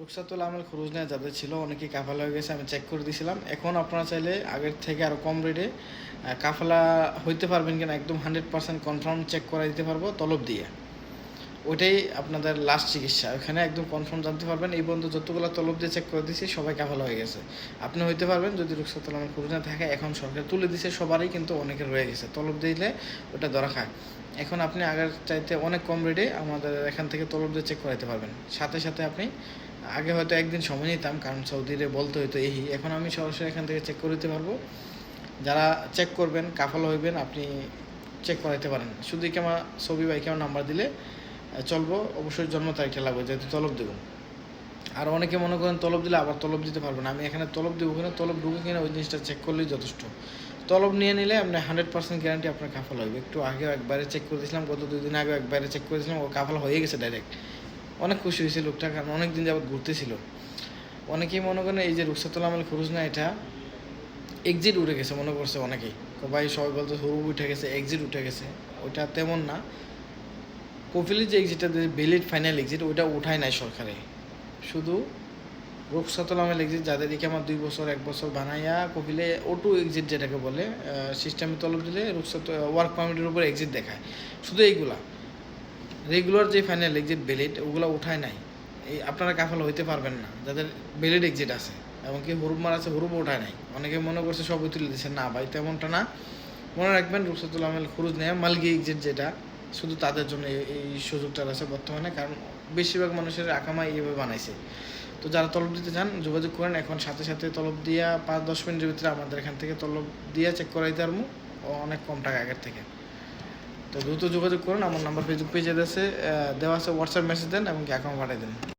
রুকসাতুল আমেল খরুজ নেয় যাদের ছিল অনেকেই কাফালা হয়ে গেছে, আমি চেক করে দিয়েছিলাম। এখন আপনারা চাইলে আগের থেকে আরও কম রেটে কাফালা হইতে পারবেন কিনা একদম হান্ড্রেড পার্সেন্ট কনফার্ম চেক করে দিতে পারব তলব দিয়ে। ওইটাই আপনাদের লাস্ট চিকিৎসা। ওখানে একদম কনফার্ম জানতে পারবেন। এই বন্ধু যতগুলো তলব দিয়ে চেক করে দিয়েছি, সবাই কাফালা হয়ে গেছে। আপনি হইতে পারবেন যদি রুকসাতুল আমেল খরুজ না থাকে, এখন সরকার তুলে দিছে সবারই, কিন্তু অনেকের রয়ে গেছে। তলব দিলে ওটা ধরা খায়। এখন আপনি আগের চাইতে অনেক কম রেটে আমাদের এখান থেকে তলব দিয়ে চেক করাইতে পারবেন। সাথে সাথে আপনি আগে হয়তো একদিন সময় নিতাম, কারণ সৌদিরে বলতে হইতো, এই, এখন আমি সরাসরি এখান থেকে চেক করে দিতে পারব। যারা চেক করবেন, কাফল হইবেন, আপনি চেক করাইতে পারেন। শুধু কেমন ছবি বা কেমন নাম্বার দিলে চলবো। অবশ্যই জন্ম তারিখটা লাগবে, যেহেতু তলব দেবো। আর অনেকে মনে করেন তলব দিলে আবার তলব দিতে পারবেন আমি এখানে তলব দেবো কিনা, তলব ঢুকে কিনা, ওই জিনিসটা চেক করলেই যথেষ্ট। তলব নিয়ে নিলে আপনি হান্ড্রেড পার্সেন্ট গ্যারান্টি আপনার কাফল হবে একটু আগেও একবারে চেক করে দিয়েছিলাম, গত দুই দিন আগেও একবারে চেক করে দিয়েছিলাম, ও কাফল হয়ে গেছে ডাইরেক্ট অনেক খুশি হয়েছে লোকটা, কারণ অনেক দিন যাবত ঘুরতেছিল। অনেকেই মনে করেন এই যে রুকসাতুল খুরুজ না, এটা এক্সিট উঠে গেছে, মনে করছে অনেকেই। ভাই সবাই বলতে হুরুব উঠে গেছে এক্সিট উঠে গেছে। ওইটা তেমন না। কপিলের যে এক্সিটটা বেলিড ফাইনাল এক্সিট ওইটা উঠায় নাই সরকারে। শুধু রুকসাতুল আমল এক্সিট যাদের দিকে আমার দুই বছর, এক বছর বানাইয়া কপিলে ওটু এক্সিট যেটাকে বলে সিস্টেমে তলব দিলে রুকসাত ওয়ার্ক পারমিটের উপর এক্সিট দেখায়। শুধু এইগুলা। রেগুলার যে ফাইনাল এক্সিট বেলিড ওগুলো উঠায় নাই। এই আপনারা কাফাল হইতে পারবেন না। যাদের বেলিড এক্সিট আছে এমনকি হুরুপ মার আছে হুরুপ উঠায় নাই। অনেকে মনে করছে সবই তুলে দিচ্ছে না ভাই, তেমনটা না। মনে রাখবেন রুকসাতুল আমেল খুরুজ নেয়, মালগি এক্সিট যেটা, শুধু তাদের জন্য এই- সুযোগটা আছে বর্তমানে। কারণ বেশিরভাগ মানুষের আকামাই এইভাবে বানাইছে। তো যারা তলব দিতে চান, যোগাযোগ করেন। এখন সাথে সাথে তলব দিয়া পাঁচ, দশ মিনিটের ভিতরে আমাদের এখান থেকে তলব দিয়া চেক করাইতে পারব। অনেক কম টাকা আগের থেকে। তো দ্রুত যোগাযোগ করুন, আমার নাম্বার ফেসবুক পেজে দেওয়া আছে হোয়াটসঅ্যাপ মেসেজ দেন এবং অ্যাকাউন্ট পাঠিয়ে দেন।